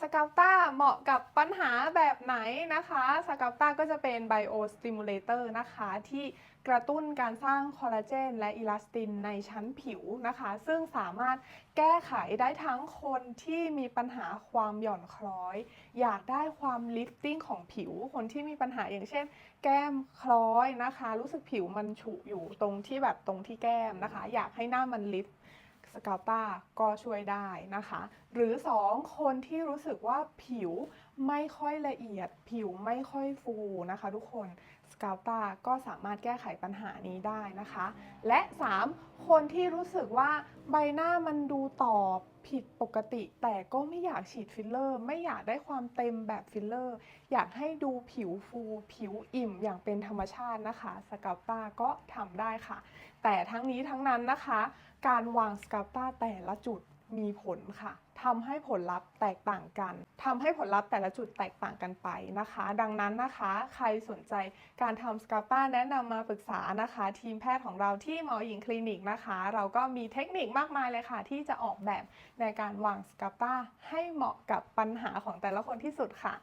สกา t ต้าเหมาะกับปัญหาแบบไหนนะคะสกา t ต้าก็จะเป็นไบโอสติมูลเลเตอร์นะคะที่กระตุ้นการสร้างคอลลาเจนและอิลาสตินในชั้นผิวนะคะ ซึ่งสามารถแก้ไขได้ทั้งคนที่มีปัญหาความหย่อนคล้อย อยากได้ความลิฟติ้งของผิว คนที่มีปัญหาอย่างเช่น แก้มคล้อยนะคะ รู้สึกผิวมันฉุอยู่ตรงที่แบบตรงที่แก้มนะคะ อยากให้หน้ามันลิฟ สกาต้าก็ช่วยได้นะคะ หรือ 2 คนที่รู้สึกว่าผิวไม่ค่อยละเอียด ผิวไม่ค่อยฟูนะคะ ทุกคนสกาต้าก็สามารถแก้ไขปัญหานี้ได้นะคะ และ 3 คนที่รู้สึกว่าใบหน้ามันดูตอบ ผิดปกติ แต่ก็ไม่อยากฉีดฟิลเลอร์ ไม่อยากได้ความเต็มแบบฟิลเลอร์ อยากให้ดูผิวฟู ผิวอิ่มอย่างเป็นธรรมชาตินะคะสกา t ต้าก็ทำได้ค่ะ แต่ทั้งนี้ทั้งนั้นนะคะ การวางสกา t ต้าแต่ละจุด มีผลค่ะทำให้ผลลัพธ์แตกต่างกันทำให้ผลลัพธ์แต่ละจุดแตกต่างกันไปนะคะ ดังนั้นนะคะใครสนใจการทำสกาป้าแนะนำมาปรึกษานะคะ ทีมแพทย์ของเราที่หมอหญิงคลินิกนะคะ เราก็มีเทคนิคมากมายเลยค่ะ ที่จะออกแบบในการวางสกาป้าให้เหมาะกับปัญหาของแต่ละคนที่สุดค่ะ